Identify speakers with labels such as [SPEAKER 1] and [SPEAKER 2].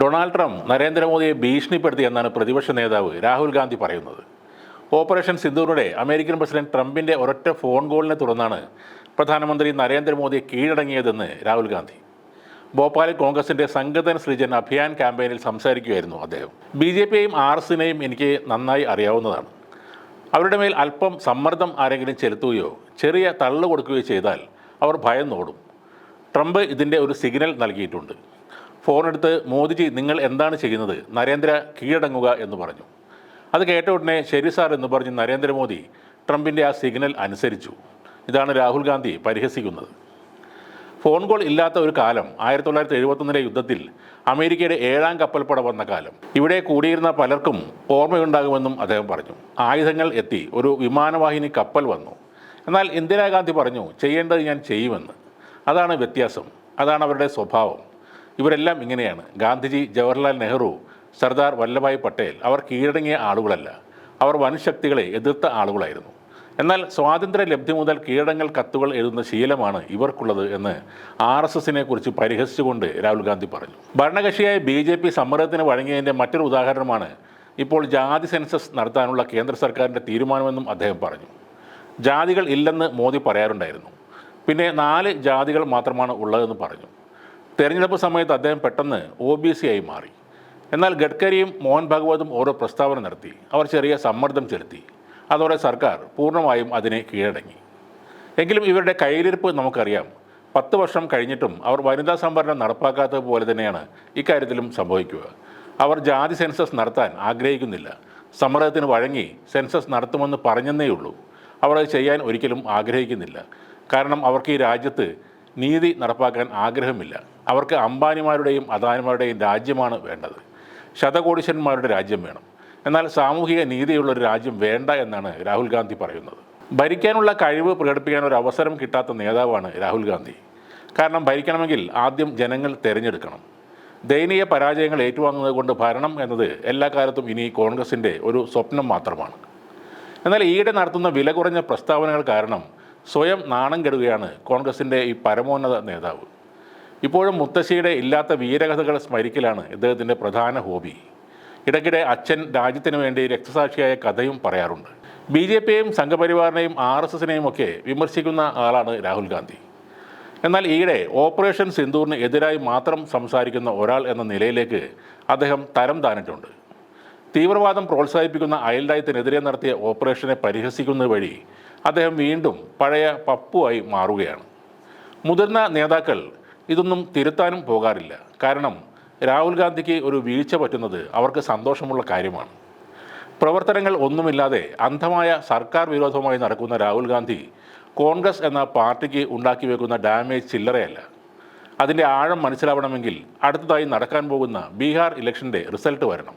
[SPEAKER 1] Donald Trump നരേന്ദ്രമോദിയെ ഭീഷണിപ്പെടുത്തി എന്നാണ് പ്രതിപക്ഷ നേതാവ് രാഹുൽ ഗാന്ധി പറയുന്നത്. ഓപ്പറേഷൻ സിന്ധുവിനിടെ അമേരിക്കൻ പ്രസിഡന്റ് ട്രംപിന്റെ ഒരൊറ്റ ഫോൺ കോളിനെ തുടർന്നാണ് പ്രധാനമന്ത്രി നരേന്ദ്രമോദിയെ കീഴടങ്ങിയതെന്ന് രാഹുൽ ഗാന്ധി. ഭോപ്പാലിൽ കോൺഗ്രസിന്റെ സംഗതൻ സൃജൻ അഭിയാൻ ക്യാമ്പയിനിൽ സംസാരിക്കുകയായിരുന്നു അദ്ദേഹം. ബി ജെ പിയെയും ആർ എസിനെയും എനിക്ക് നന്നായി അറിയാവുന്നതാണ്. അവരുടെ മേൽ അല്പം സമ്മർദ്ദം ആരെങ്കിലും ചെലുത്തുകയോ ചെറിയ തള്ളു കൊടുക്കുകയോ ചെയ്താൽ അവർ ഭയം നോടും ട്രംപ് ഇതിന്റെ ഒരു സിഗ്നൽ നൽകിയിട്ടുണ്ട്. ഫോണെടുത്ത് മോദിജി നിങ്ങൾ എന്താണ് ചെയ്യുന്നത്? നരേന്ദ്ര കീഴടങ്ങുക എന്ന് പറഞ്ഞു. അത് കേട്ട ഉടനെ ശരി സാർ എന്ന് പറഞ്ഞ് നരേന്ദ്രമോദി ട്രംപിന്റെ ആ സിഗ്നൽ അനുസരിച്ചു. ഇതാണ് രാഹുൽ ഗാന്ധി പരിഹസിക്കുന്നത്. ഫോൺ കോൾ ഇല്ലാത്ത ഒരു കാലം ആയിരത്തി തൊള്ളായിരത്തി എഴുപത്തൊന്നിലെ യുദ്ധത്തിൽ അമേരിക്കയുടെ ഏഴാം കപ്പൽപ്പട വന്ന കാലം. ഇവിടെ കൂടിയിരുന്ന പലർക്കും ഓർമ്മയുണ്ടാകുമെന്നും അദ്ദേഹം പറഞ്ഞു. ആയുധങ്ങൾ എത്തി ഒരു വിമാനവാഹിനി കപ്പൽ വന്നു. എന്നാൽ ഇന്ദിരാഗാന്ധി പറഞ്ഞു ചെയ്യേണ്ടത് ഞാൻ ചെയ്യുമെന്ന്. അതാണ് വ്യത്യാസം. അതാണ് അവരുടെ സ്വഭാവം. ഇവരെല്ലാം ഇങ്ങനെയാണ്. ഗാന്ധിജി ജവഹർലാൽ നെഹ്റു സർദാർ വല്ലഭായ് പട്ടേൽ അവർ കീഴടങ്ങിയ ആളുകളല്ല. അവർ വൻശക്തികളെ എതിർത്ത ആളുകളായിരുന്നു. എന്നാൽ സ്വാതന്ത്ര്യ ലബ്ധി മുതൽ കീഴടങ്ങൽ കത്തുകൾ എഴുതുന്ന ശീലമാണ് ഇവർക്കുള്ളത് എന്ന് ആർ എസ് എസിനെ കുറിച്ച് പരിഹസിച്ചുകൊണ്ട് രാഹുൽ ഗാന്ധി പറഞ്ഞു. ഭരണകക്ഷിയായ ബി ജെ പി സമ്മർദ്ദത്തിന് വഴങ്ങിയതിന്റെ മറ്റൊരു ഉദാഹരണമാണ് ഇപ്പോൾ ജാതി സെൻസസ് നടത്താനുള്ള കേന്ദ്ര സർക്കാരിന്റെ തീരുമാനമെന്നും അദ്ദേഹം പറഞ്ഞു. ജാതികൾ ഇല്ലെന്ന് മോദി പറയാറുണ്ടായിരുന്നു. പിന്നെ നാല് ജാതികൾ മാത്രമാണ് ഉള്ളതെന്ന് പറഞ്ഞു. തെരഞ്ഞെടുപ്പ് സമയത്ത് അദ്ദേഹം പെട്ടെന്ന് ഒ ബി സി ആയി മാറി. എന്നാൽ ഗഡ്കരിയും മോഹൻ ഭാഗവതും ഓരോ പ്രസ്താവന നടത്തി. അവർ ചെറിയ സമ്മർദ്ദം ചെലുത്തി. അതോടെ സർക്കാർ പൂർണമായും അതിനെ കീഴടങ്ങി. എങ്കിലും ഇവരുടെ കയ്യിലിരിപ്പ് നമുക്കറിയാം. പത്ത് വർഷം കഴിഞ്ഞിട്ടും അവർ വനിതാ സംവരണം നടപ്പാക്കാത്തത് പോലെ തന്നെയാണ് ഇക്കാര്യത്തിലും സംഭവിക്കുക. അവർ ജാതി സെൻസസ് നടത്താൻ ആഗ്രഹിക്കുന്നില്ല. സമ്മർദ്ദത്തിന് വഴങ്ങി സെൻസസ് നടത്തുമെന്ന് പറഞ്ഞെന്നേ ഉള്ളൂ അവർ അത് ചെയ്യാൻ ഒരിക്കലും ആഗ്രഹിക്കുന്നില്ല. കാരണം അവർക്ക് ഈ രാജ്യത്ത് നീതി നടപ്പാക്കാൻ ആഗ്രഹമില്ല. അവർക്ക് അംബാനിമാരുടെയും അദാനിമാരുടെയും രാജ്യമാണ് വേണ്ടത്. ശതകോടീശ്വരന്മാരുടെ രാജ്യം വേണം. എന്നാൽ സാമൂഹിക നീതിയുള്ള ഒരു രാജ്യം വേണ്ട എന്നാണ് രാഹുൽ ഗാന്ധി പറയുന്നത്. ഭരിക്കാനുള്ള കഴിവ് പ്രകടിപ്പിക്കാൻ ഒരു അവസരം കിട്ടാത്ത നേതാവാണ് രാഹുൽ ഗാന്ധി. കാരണം ഭരിക്കണമെങ്കിൽ ആദ്യം ജനങ്ങൾ തിരഞ്ഞെടുക്കണം. ദയനീയ പരാജയങ്ങൾ ഏറ്റുവാങ്ങുന്നത് കൊണ്ട് ഭരണം എന്നത് എല്ലാ കാലത്തും ഇനി കോൺഗ്രസിന്റെ ഒരു സ്വപ്നം മാത്രമാണ്. എന്നാൽ ഈയിടെ നടത്തുന്ന വില കുറഞ്ഞ പ്രസ്താവനകൾ കാരണം സ്വയം നാണം കെടുകയാണ് കോൺഗ്രസിന്റെ ഈ പരമോന്നത നേതാവ്. ഇപ്പോഴും മുത്തശ്ശിയുടെ ഇല്ലാത്ത വീരകഥകൾ സ്മരിക്കലാണ് ഇദ്ദേഹത്തിന്റെ പ്രധാന ഹോബി. ഇടയ്ക്കിടെ അച്ഛൻ രാജ്യത്തിന് വേണ്ടി രക്തസാക്ഷിയായ കഥയും പറയാറുണ്ട്. ബി ജെ പിയെയും സംഘപരിവാറിനെയും ആർ എസ് എസിനെയും ഒക്കെ വിമർശിക്കുന്ന ആളാണ് രാഹുൽ ഗാന്ധി. എന്നാൽ ഈയിടെ ഓപ്പറേഷൻ സിന്ദൂറിന് എതിരായി മാത്രം സംസാരിക്കുന്ന ഒരാൾ എന്ന നിലയിലേക്ക് അദ്ദേഹം തരം താണിട്ടുണ്ട്. തീവ്രവാദം പ്രോത്സാഹിപ്പിക്കുന്ന അയൽരാജ്യത്തിനെതിരെ നടത്തിയ ഓപ്പറേഷനെ പരിഹസിക്കുന്നത് വഴി അദ്ദേഹം വീണ്ടും പഴയ പപ്പുവായി മാറുകയാണ്. മുതിർന്ന നേതാക്കൾ ഇതൊന്നും തിരുത്താനും പോകാറില്ല. കാരണം രാഹുൽ ഗാന്ധിക്ക് ഒരു വീഴ്ച പറ്റുന്നത് അവർക്ക് സന്തോഷമുള്ള കാര്യമാണ്. പ്രവർത്തനങ്ങൾ ഒന്നുമില്ലാതെ അന്ധമായ സർക്കാർ വിരോധമായി നടക്കുന്ന രാഹുൽ ഗാന്ധി കോൺഗ്രസ് എന്ന പാർട്ടിക്ക് ഉണ്ടാക്കി വെക്കുന്ന ഡാമേജ് ചില്ലറയല്ല. അതിന്റെ ആഴം മനസ്സിലാവണമെങ്കിൽ അടുത്തതായി നടക്കാൻ പോകുന്ന ബീഹാർ ഇലക്ഷന്റെ റിസൾട്ട് വരണം.